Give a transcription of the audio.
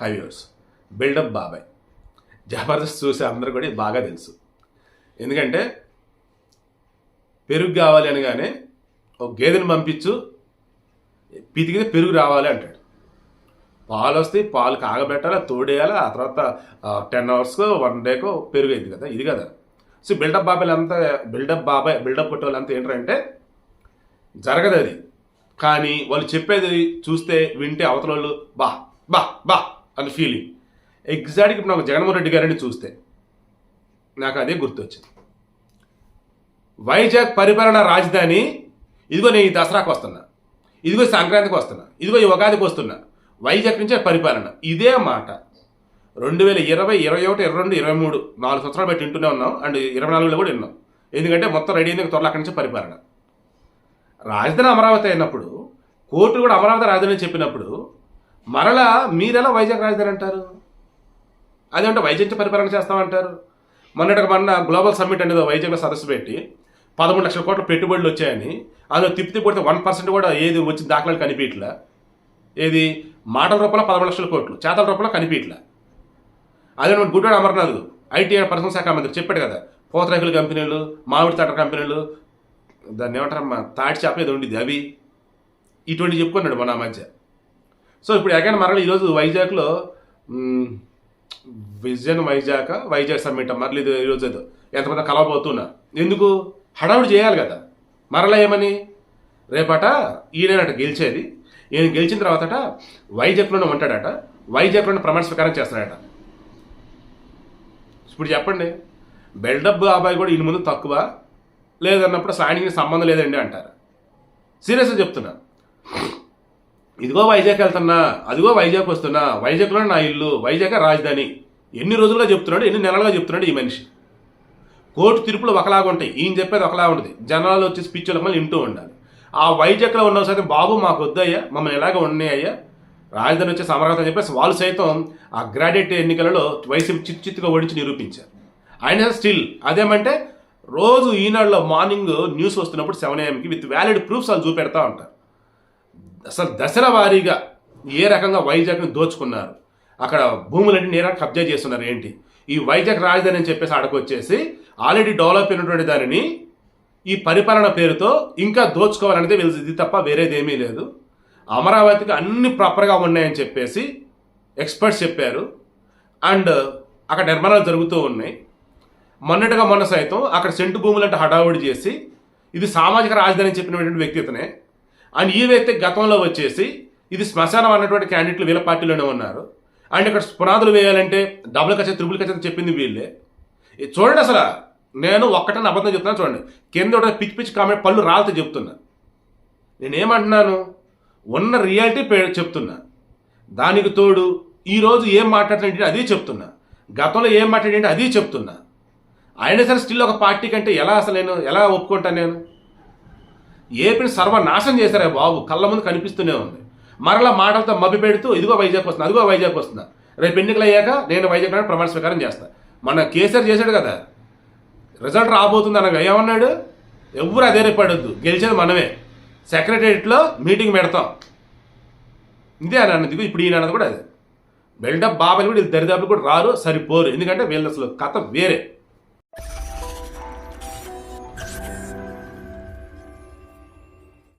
Five years buildup బాబాయ్. జబర్దస్త్ చూసే అందరూ కూడా బాగా తెలుసు. ఎందుకంటే పెరుగు కావాలి అనగానే ఒక గేదెని పంపించు పితికితే పెరుగు రావాలి అంటాడు. పాలు వస్తే పాలు కాగబెట్టాలి తోడేయాలి ఆ తర్వాత టెన్ అవర్స్కో వన్ డేకో పెరుగు అయింది కదా ఇది కదా. సో బిల్డప్ బాబాయ్ అంతా బిల్డప్ బాబాయ్ బిల్డప్ కొట్టే వాళ్ళంతా ఏంటంటే జరగదు అది. కానీ వాళ్ళు చెప్పేది చూస్తే వింటే అవతల వాళ్ళు బా బా బా అని ఫీలింగ్ ఎగ్జాక్ట్గా ఇప్పుడు నాకు జగన్మోహన్ రెడ్డి గారిని చూస్తే నాకు అదే గుర్తొచ్చింది. వైజాగ్ పరిపాలన రాజధాని ఇదిగో నేను ఈ దసరాకు వస్తున్నా ఇదిగో సంక్రాంతికి వస్తున్నా ఇదిగో ఈ ఉగాదికి వస్తున్నా వైజాగ్ నుంచే పరిపాలన. ఇదే మాట. రెండు వేల ఇరవై ఇరవై ఒకటి ఇరవై రెండు ఇరవై మూడు నాలుగు సంవత్సరాలు బట్టి వింటూనే ఉన్నాం అండ్ ఇరవై నాలుగులో కూడా విన్నాం ఎందుకంటే మొత్తం రెడీ అయింది త్వరలో అక్కడి నుంచి పరిపాలన. రాజధాని అమరావతి అయినప్పుడు కోర్టు కూడా అమరావతి రాజధాని చెప్పినప్పుడు మరలా మీరెలా వైజాగ్ రాజధాని అంటారు అదేంటే వైజాగ్ పరిపాలన చేస్తామంటారు? మొన్నటికి మొన్న గ్లోబల్ సమ్మిట్ అనేది వైజాగ్లో సదస్సు పెట్టి పదమూడు లక్షల కోట్ల పెట్టుబడులు వచ్చాయని అందులో తిప్పితే పడితే వన్ పర్సెంట్ కూడా ఏది వచ్చిన దాఖలాలు కనిపించట్లా. ఏది? మాటల రూపంలో పదమూడు లక్షల కోట్లు చేతల రూపంలో కనిపించట్లా. అదే గుడ్డ అమర్నాథ్ ఐటీ పరిశ్రమ శాఖ మంత్రి చెప్పాడు కదా పోతరేకుల కంపెనీలు మామిడి తట కంపెనీలు దాన్ని ఏమంటారమ్మా తాటి చేప ఏదో ఉండిద్ది అవి. ఇటువంటి చెప్పుకున్నాడు మన మధ్య. సో ఇప్పుడు అగైన్ మరల ఈరోజు వైజాగ్లో విజన్ వైజాగ్ వైజాగ్ సమ్మిట్ మరల ఇది ఈరోజు ఏదో ఎంతమంది కలవబోతున్నా. ఎందుకు? హడావుడి చేయాలి కదా. మరలా ఏమని? రేపట ఈయనట గెలిచేది. ఈయన గెలిచిన తర్వాతట వైజాగ్లోనే ఉంటాడట. వైజాగ్లోనే ప్రమాణ స్వీకారం చేస్తాడట ఇప్పుడు చెప్పండి బిల్డప్ అబ్బాయి కూడా ఈయన ముందు తక్కువ లేదన్నప్పుడు సాయనికి సంబంధం లేదండి అంటారు. సీరియస్గా చెప్తున్నా. ఇదిగో వైజాగ్ వెళ్తున్నా అదిగో వైజాగ్ వస్తున్నా వైజాగ్లో నా ఇల్లు వైజాగ్ రాజధాని. ఎన్ని రోజులుగా చెప్తున్నాడు ఎన్ని నెలలుగా చెప్తున్నాడు ఈ మనిషి. కోర్టు తీర్పులు ఒకలాగా ఉంటాయి ఈయన చెప్పేది ఒకలాగా ఉంటుంది. జనాలు వచ్చి స్పీచ్లకు మళ్ళీ వింటూ ఉండాలి. ఆ వైజాగ్లో ఉన్న సరే బాబు మాకు వద్దయ్యా మమ్మల్ని ఎలాగ ఉన్నాయ్యా రాజధాని వచ్చేసి అమరావతి అని చెప్పేసి వాళ్ళు సైతం ఆ గ్రాడ్యుయేట్ ఎన్నికలలో వైసీపీ చిత్తు చిత్తుగా ఓడించి నిరూపించారు. ఆయన స్టిల్ అదేమంటే రోజు ఈనాడులో మార్నింగ్ న్యూస్ వస్తున్నప్పుడు సెవెన్ ఏఎంకి విత్ వ్యాలిడ్ ప్రూఫ్స్ వాళ్ళు చూపెడతా ఉంటారు. అసలు దశల వారీగా ఏ రకంగా వైజాగ్ని దోచుకున్నారు? అక్కడ భూములన్నీ నేరా కబ్జా చేస్తున్నారు ఏంటి? ఈ వైజాగ్ రాజధాని అని చెప్పేసి ఆడకొచ్చేసి ఆల్రెడీ డెవలప్ అయినటువంటి దానిని ఈ పరిపాలన పేరుతో ఇంకా దోచుకోవాలనేది వీళ్ళది ఇది తప్ప వేరేదేమీ లేదు. అమరావతికి అన్ని ప్రాపర్గా ఉన్నాయని చెప్పేసి ఎక్స్పర్ట్స్ చెప్పారు. అండ్ అక్కడ నిర్మాణాలు జరుగుతూ ఉన్నాయి. మొన్నటిగా మొన్న సైతం అక్కడ సెంటు భూములంటే హడావుడి చేసి ఇది సామాజిక రాజధాని చెప్పినటువంటి వ్యక్తితనే అండ్ ఈ వ్యక్తి గతంలో వచ్చేసి ఇది శ్మశానం అన్నటువంటి క్యాండిడేట్లు వీళ్ళ పార్టీలోనే ఉన్నారు. అండ్ ఇక్కడ పునాదులు వేయాలంటే డబుల్ కచ్చ త్రిబుల్ కచ్చ చెప్పింది వీళ్ళే. ఇది చూడండి అసలు నేను ఒక్కటని అబద్ధం చెప్తున్నాను చూడండి. కింద ఒకటి పిచ్చి పిచ్చి కామెంట్ పళ్ళు రాలితే చెప్తున్నా. నేనేమంటున్నాను? ఉన్న రియాలిటీ పే- చెప్తున్నా. దానికి తోడు ఈరోజు ఏం మాట్లాడుతుంటే అదే చెప్తున్నా. గతంలో ఏం మాట్లాడేంటి అదే చెప్తున్నా. అయినా సరే స్టిల్ ఒక పార్టీ కంటే ఎలా అసలు నేను ఎలా ఒప్పుకుంటాను నేను? ఏపీని సర్వనాశనం చేశారే బాబు. కళ్ళ ముందు కనిపిస్తూనే ఉంది. మరలా మాటలతో మభ్య పెడుతూ ఇదిగో వైజాగ్ వస్తుంది అదిగో వైజాగ్ వస్తుందా రేపు ఎన్నికలు అయ్యాక నేను వైజాగ్ నాడు ప్రమాణ స్వీకారం చేస్తా. మన కేసీఆర్ చేశాడు కదా. రిజల్ట్ రాబోతుంది అనగా ఏమన్నాడు? ఎవరు అదే రేపు పడొద్దు గెలిచేది మనమే. సెక్రటరియట్లో మీటింగ్ పెడతాం. ఇదే అని అన్నది. ఇప్పుడు ఈయన అన్నది కూడా అదే. బిల్డప్ బాబాయ్ కూడా వీళ్ళు దరిదాపులు కూడా రారు సరిపోరు. ఎందుకంటే వీళ్ళు అసలు కథ వేరే.